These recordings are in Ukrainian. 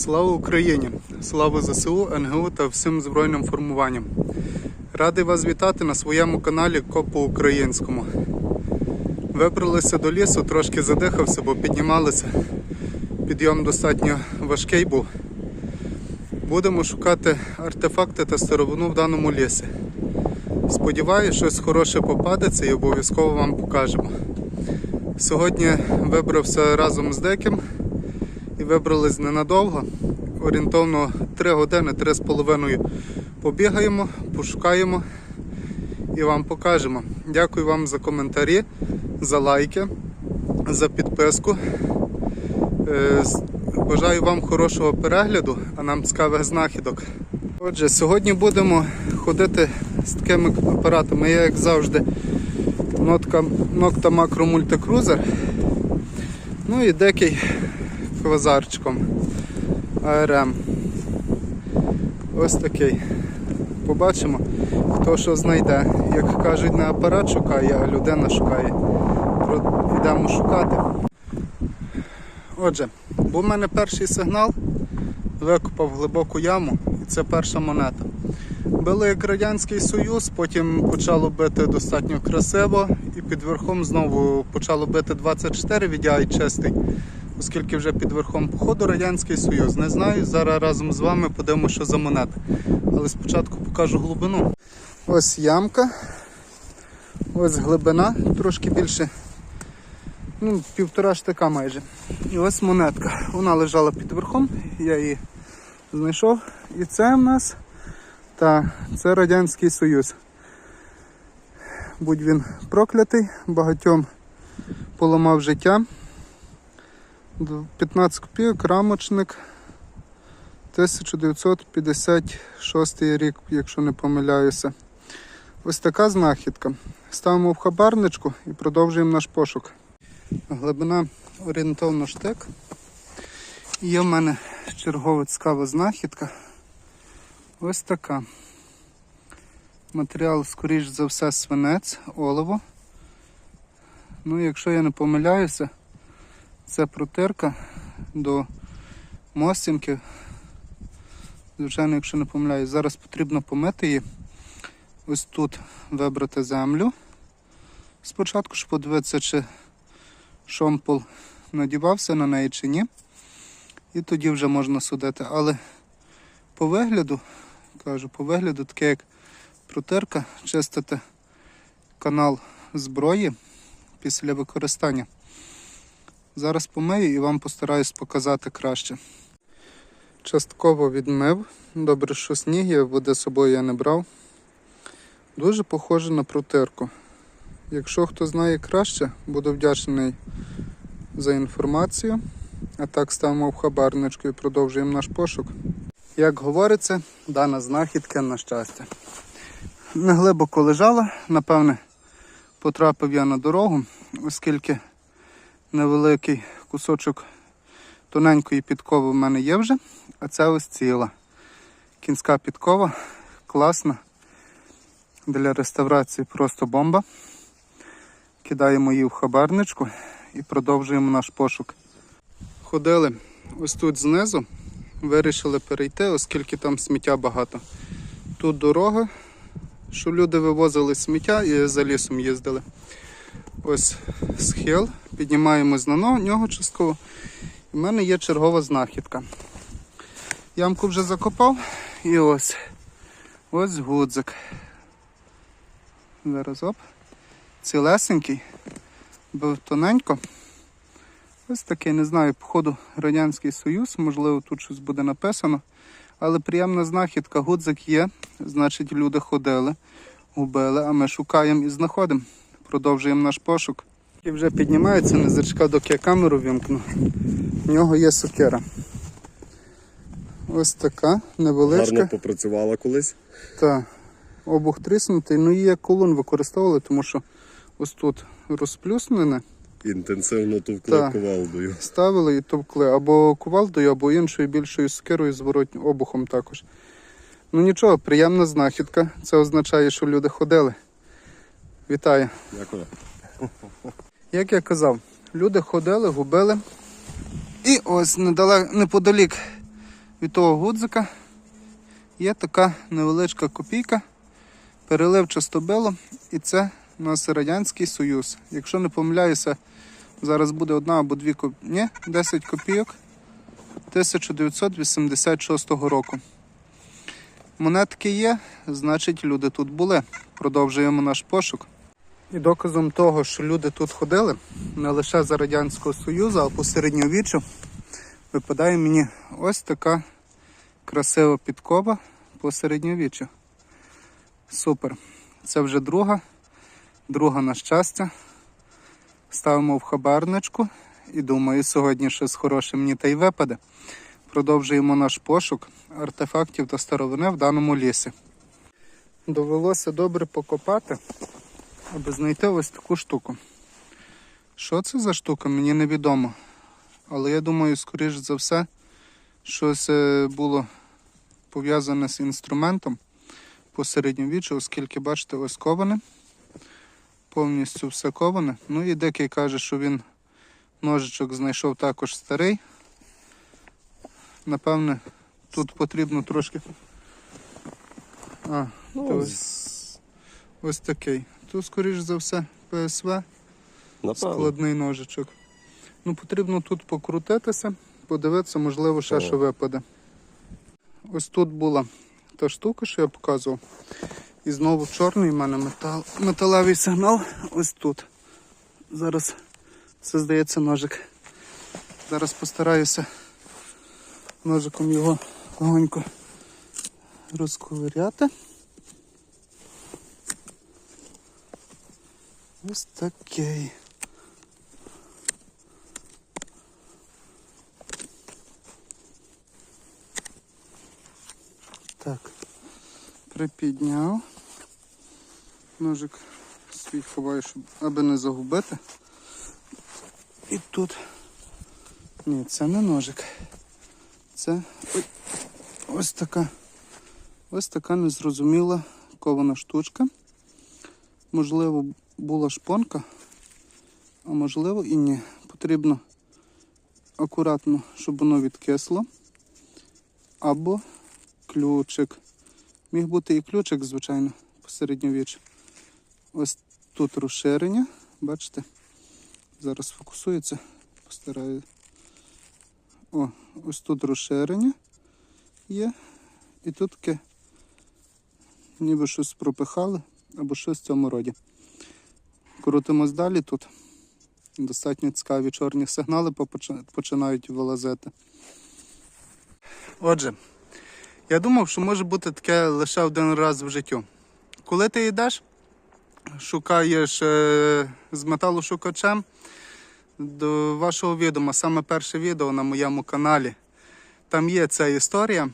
Слава Україні! Слава ЗСУ, НГУ та всім збройним формуванням. Радий вас вітати на своєму каналі Копу Українському. Вибралися до лісу, трошки задихався, бо піднімалися. Підйом достатньо важкий був. Будемо шукати артефакти та старовину в даному лісі. Сподіваюсь, щось хороше попадеться і обов'язково вам покажемо. Сьогодні вибрався разом з деким і вибрались ненадовго. Орієнтовно 3 години, 3,5 побігаємо, пошукаємо і вам покажемо. Дякую вам за коментарі, за лайки, за підписку. Е, Бажаю вам хорошого перегляду, а нам цікавих знахідок. Отже, сьогодні будемо ходити з такими апаратами. Я, як завжди, Nocta Macro Multicruiser. Ну і декий квазарчиком АРМ. Ось такий. Побачимо, хто що знайде. Як кажуть, не апарат шукає, а людина шукає. Йдемо шукати. Отже, був у мене перший сигнал, викопав глибоку яму, і це перша монета. Били як Радянський Союз, потім почало бити достатньо красиво, і під верхом знову почало бити 24 VDI чистий, оскільки вже під верхом походу Радянський Союз. Не знаю, зараз разом з вами подивимося, що за монета. Але спочатку покажу глибину. Ось ямка, ось глибина, трошки більше, ну, півтора штика майже. І ось монетка. Вона лежала під верхом, я її знайшов. І це в нас. Та, це Радянський Союз. Будь він проклятий, багатьом поламав життя. Д- 15 копійок, рамочник. 1956 рік, якщо не помиляюся. Ось така знахідка. Ставимо в хабарничку і продовжуємо наш пошук. Глибина орієнтовно штик. Є в мене чергова цікава знахідка. Ось така. Матеріал, скоріш за все, свинець, олово. Ну, якщо я не помиляюся, це протирка до мостинки. Звичайно, якщо не помиляюсь, зараз потрібно помити її. Ось тут вибрати землю. Спочатку ж подивитися, чи шомпол надівався на неї чи ні. І тоді вже можна судити. Але по вигляду, кажу, по вигляду таке як протирка, чистити канал зброї після використання. Зараз помию і вам постараюсь показати краще. Частково відмив. Добре, що сніг є, води з собою я не брав. Дуже похоже на протирку. Якщо хто знає краще, буду вдячний за інформацію. А так ставимо в хабарничку і продовжуємо наш пошук. Як говориться, дана знахідка на щастя. Не глибоко лежала, напевне, потрапив я на дорогу, оскільки невеликий кусочок тоненької підкови в мене є вже, а це ось ціла. Кінська підкова, класна. Для реставрації просто бомба. Кидаємо її в хабарничку і продовжуємо наш пошук. Ходили ось тут знизу, вирішили перейти, оскільки там сміття багато. Тут дорога, що люди вивозили сміття і за лісом їздили. Ось схил, піднімаємось на нього частково. У мене є чергова знахідка. Ямку вже закопав і ось. Ось гудзик. Зараз оп. Цілесенький. Був тоненько. Ось такий, не знаю, походу Радянський Союз, можливо, тут щось буде написано. Але приємна знахідка, гудзик є, значить люди ходили, губили, а ми шукаємо і знаходимо. Продовжуємо наш пошук. І вже піднімається, не зачекав, доки я камеру вімкну. В нього є сокира. Ось така, невеличка. Гарно попрацювала колись. Та обух тріснутий. Ну її як колун використовували, тому що ось тут розплюснене. Інтенсивно товкли Так. ковалдою. Ставили і товкли або кувалдою, або іншою більшою скирою зворотнім обухом також. Ну нічого, приємна знахідка. Це означає, що люди ходили. Вітаю. Дякую. Як я казав, люди ходили, губили. І ось недалек, неподалік від того гудзика є така невеличка копійка, перелив частобило, і це у нас Радянський Союз. Якщо не помиляюся, зараз буде одна або дві коп... Ні, 10 копійок 1986 року. Монетки є, значить люди тут були. Продовжуємо наш пошук. І доказом того, що люди тут ходили, не лише за Радянського Союзу, а по середньовіччю, випадає мені ось така красива підкова по середньовіччю. Супер. Це вже друга, друга на щастя. Ставимо в хабарничку і думаю, сьогодні щось хороше мені та й випаде. Продовжуємо наш пошук артефактів та старовини в даному лісі. Довелося добре покопати, аби знайти ось таку штуку. Що це за штука, мені невідомо. Але я думаю, скоріш за все, щось е, було пов'язане з інструментом по середньовіччю, оскільки, бачите, ось коване. Повністю все коване. Ну і декий каже, що він ножичок знайшов також старий. Напевне, тут потрібно трошки. А, Ну, ось, ось такий. Тут, скоріш за все, ПСВ, Напевно. складний ножичок. Ну, потрібно тут покрутитися, подивитися, можливо, ще О. що випаде. Ось тут була та штука, що я показував. І знову чорний в мене метал, металевий сигнал ось тут. Зараз це здається ножик. Зараз постараюся ножиком його легонько розковиряти. Ось такий. Так, припідняв. Ножик свій ховаю, щоб аби не загубити. І тут. Ні, це не ножик. Це ой, ось така. Ось така незрозуміла кована штучка. Можливо, була шпонка, а можливо і ні. Потрібно акуратно, щоб воно відкисло. Або ключик. Міг бути і ключик, звичайно, посередньовіччю. Ось тут розширення, бачите? Зараз фокусується, постараю. О, ось тут розширення є. І тут таке ніби щось пропихали або щось в цьому роді. Крутимось далі тут. Достатньо цікаві чорні сигнали починають вилазити. Отже, я думав, що може бути таке лише один раз в життю. Коли ти йдеш, шукаєш е, з металошукачем до вашого відома, саме перше відео на моєму каналі. Там є ця історія.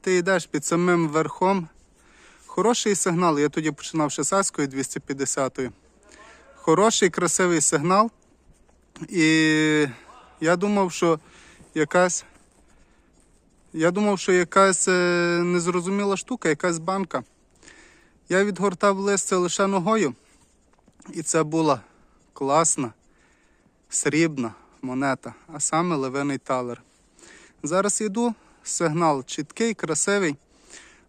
Ти йдеш під самим верхом. Хороший сигнал. Я тоді починав ще Саською 250 Хороший, красивий сигнал. І я думав, що якась. Я думав, що якась е, незрозуміла штука, якась банка. Я відгортав листя лише ногою, і це була класна, срібна монета, а саме левиний талер. Зараз йду, сигнал чіткий, красивий.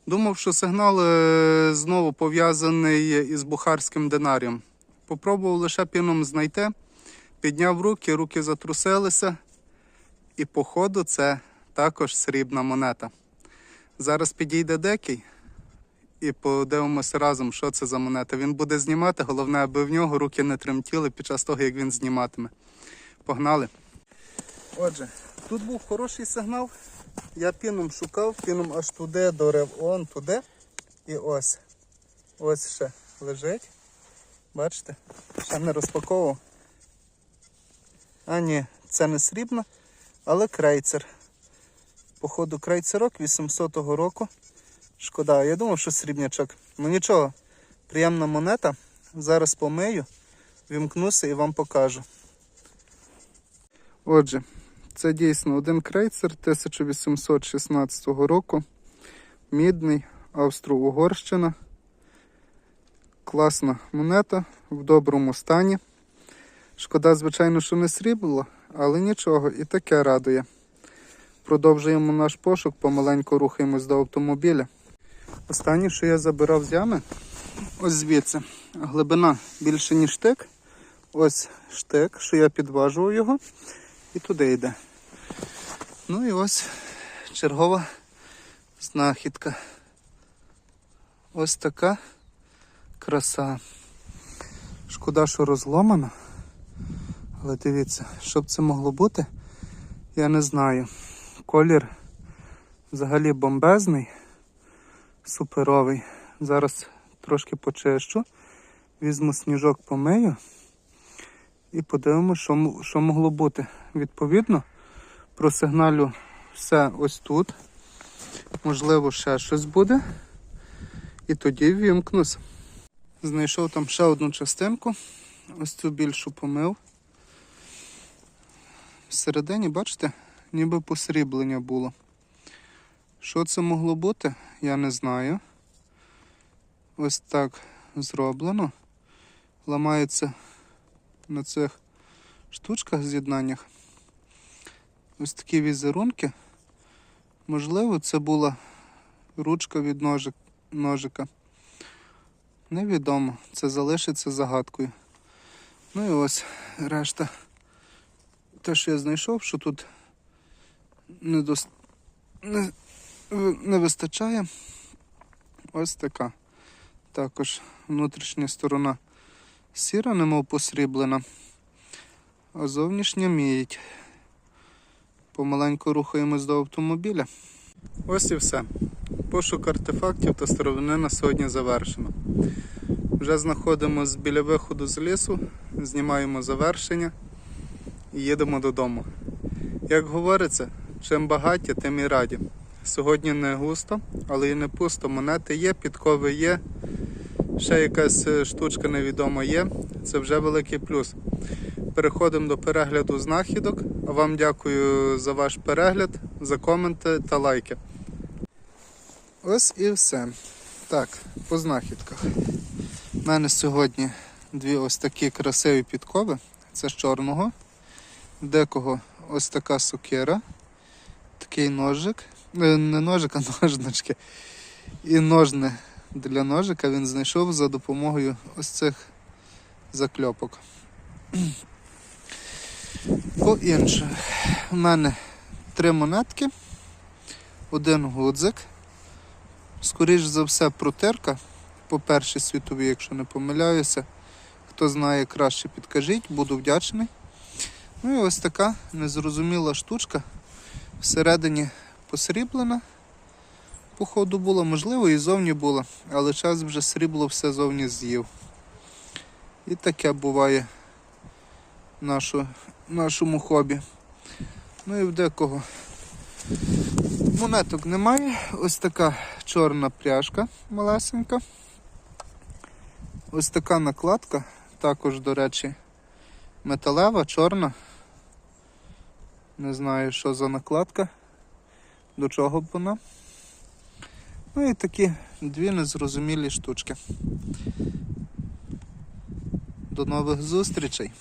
Думав, що сигнал е, знову пов'язаний із бухарським динарієм. Попробував лише піном знайти, підняв руки, руки затрусилися, і походу це також срібна монета. Зараз підійде декий і подивимося разом, що це за монета. Він буде знімати, головне, аби в нього руки не тремтіли під час того, як він зніматиме. Погнали. Отже, тут був хороший сигнал. Я піном шукав, піном аж туди дорив, он туди. І ось. Ось ще лежить. Бачите? Ще не розпаковував. А ні, це не срібно, але крейцер. Походу крейцерок 800-го року. Шкода, я думав, що срібнячок. Ну нічого, приємна монета. Зараз помию, вімкнуся і вам покажу. Отже, це дійсно один крейцер 1816 року. Мідний, Австро-Угорщина. Класна монета в доброму стані. Шкода, звичайно, що не срібло, але нічого, і таке радує. продовжуємо наш пошук, помаленьку рухаємось до автомобіля. Останнє, що я забирав з ями, ось звідси. Глибина більше, ніж штик. Ось штик, що я підважував його, і туди йде. Ну і ось чергова знахідка. Ось така краса. Шкода, що розломана. Але дивіться, що б це могло бути, я не знаю. Колір взагалі бомбезний, суперовий. Зараз трошки почищу, візьму сніжок помию і подивимося, що, що могло бути. Відповідно, просигналю все ось тут. Можливо, ще щось буде. І тоді вімкнусь. Знайшов там ще одну частинку. Ось цю більшу помив. Всередині, бачите, ніби посріблення було. Що це могло бути, я не знаю. Ось так зроблено. Ламається на цих штучках з'єднаннях. Ось такі візерунки. Можливо, це була ручка від ножик, ножика. Невідомо. Це залишиться загадкою. Ну і ось решта. Те, що я знайшов, що тут не, дос... не, не вистачає. Ось така. Також внутрішня сторона сіра, немов посріблена, а зовнішня міють. Помаленьку рухаємось до автомобіля. Ось і все. Пошук артефактів та старовини на сьогодні завершено. Вже знаходимося біля виходу з лісу, знімаємо завершення і їдемо додому. Як говориться, чим багаті, тим і раді. Сьогодні не густо, але і не пусто. Монети є, підкови є, ще якась е, штучка невідома є. Це вже великий плюс. Переходимо до перегляду знахідок. А вам дякую за ваш перегляд, за коменти та лайки. Ось і все. Так, по знахідках. У мене сьогодні дві ось такі красиві підкови. Це з чорного. Декого ось така сокира, такий ножик. Е, Не ножик, а ножнички. І ножне для ножика він знайшов за допомогою ось цих закльопок. По інше, у мене три монетки, один гудзик. Скоріш за все, протирка по першій світовій, якщо не помиляюся. Хто знає краще, підкажіть, буду вдячний. Ну і ось така незрозуміла штучка. Всередині посріблена. Походу була, можливо, і зовні була, але час вже срібло все зовні з'їв. І таке буває нашу, нашому хобі. Ну і в декого монеток немає. Ось така чорна пряжка малесенька. Ось така накладка, також, до речі, металева, чорна. Не знаю, що за накладка, до чого б вона. Ну і такі дві незрозумілі штучки. До нових зустрічей!